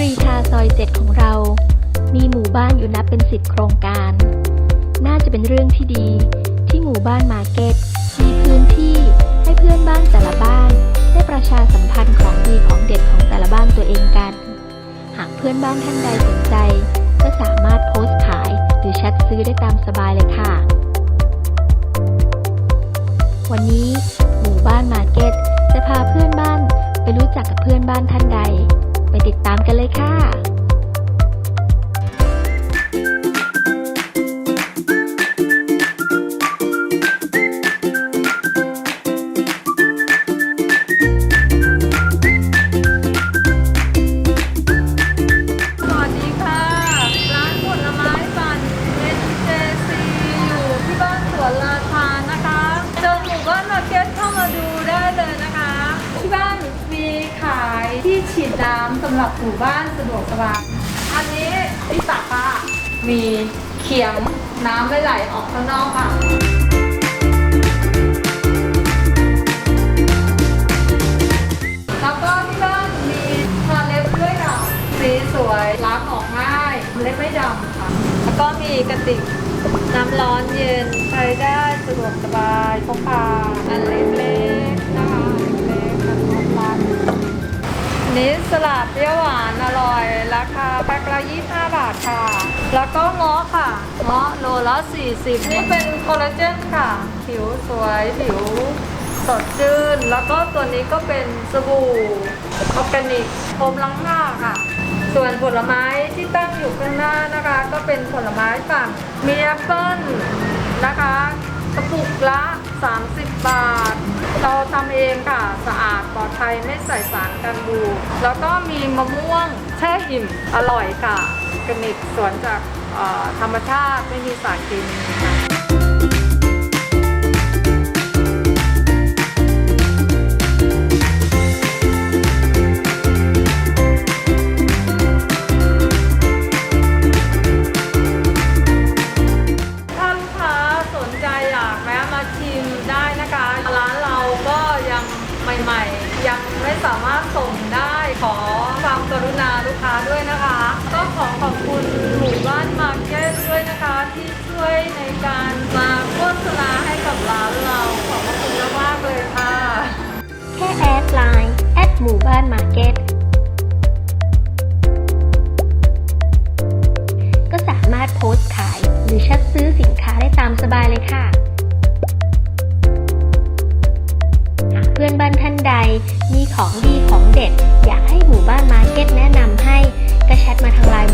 กรีธาซอยเจ็ดของเรา มีหมู่บ้านอยู่นับเป็นสิบโครงการ น่าจะเป็นเรื่องที่ดีที่หมู่บ้านมาเก็ตมีพื้นที่ให้เพื่อนบ้านแต่ละบ้าน ได้ประชาสัมพันธ์ของดีของเด็ดของแต่ละบ้านตัวเองกัน หากเพื่อนบ้านท่านใดสนใจ ก็สามารถโพสต์ขายหรือแชทซื้อได้ตามสบายเลยค่ะ วันนี้หมู่บ้านมาเก็ตจะพาเพื่อนบ้านไปรู้จักกับเพื่อนบ้านท่านใด ไปติดตามกันเลยค่ะ น้ำสำหรับหมู่บ้านสะดวกสบาย อันนี้ที่ตักค่ะมีเขียงน้ำไม่ไหลออกข้างนอกค่ะแล้วก็ที่บ้านมีทาเล็บด้วยค่ะสีสวยล้างออกง่ายเล็บไม่ดำค่ะ แล้วก็มีกระติกน้ำร้อนเย็นใช้ได้สะดวกสบายพกพาอันเล็กๆ นี้สลัดเปรี้ยวหวานอร่อยราคาแพ็คละ25 บาทค่ะ แล้วก็เงาะค่ะเงาะโลละ 40 นี่เป็นคอลลาเจนค่ะ ผิวสวยผิวสดชื่น แล้วก็ตัวนี้ก็เป็นสบู่ออร์แกนิกโฟมล้างหน้าค่ะ ส่วนผลไม้ที่ตั้งอยู่ข้างหน้านะคะ ก็เป็นผลไม้ฝั่งมีแอปเปิ้ลนะคะกระปุกละ 30 บาท เราทำเองค่ะสะอาดปลอดภัยไม่ใส่สารกันบูดแล้วก็มีมะม่วงแช่อิ่มอร่อยค่ะกนิกสวนจากธรรมชาติไม่มีสารเคมีค่ะ หม่ๆ ยังไม่สามารถส่งได้ขอความกรุณาลูกค้าด้วยนะคะ ก็ขอขอบคุณหมู่บ้านมาร์เก็ตด้วยนะคะ ที่ช่วยในการมาโฆษณาให้กับร้านเรา ขอบคุณมากเลยค่ะ แค่แอดไลน์แอดหมู่บ้านมาร์เก็ตก็สามารถโพสต์ขายหรือชัดซื้อสินค้าได้ตามสบายเลยค่ะ มีของดีของเด็ด อยากให้หมู่บ้านมาร์เก็ตแนะนำให้ก็แชทมาทางไลน์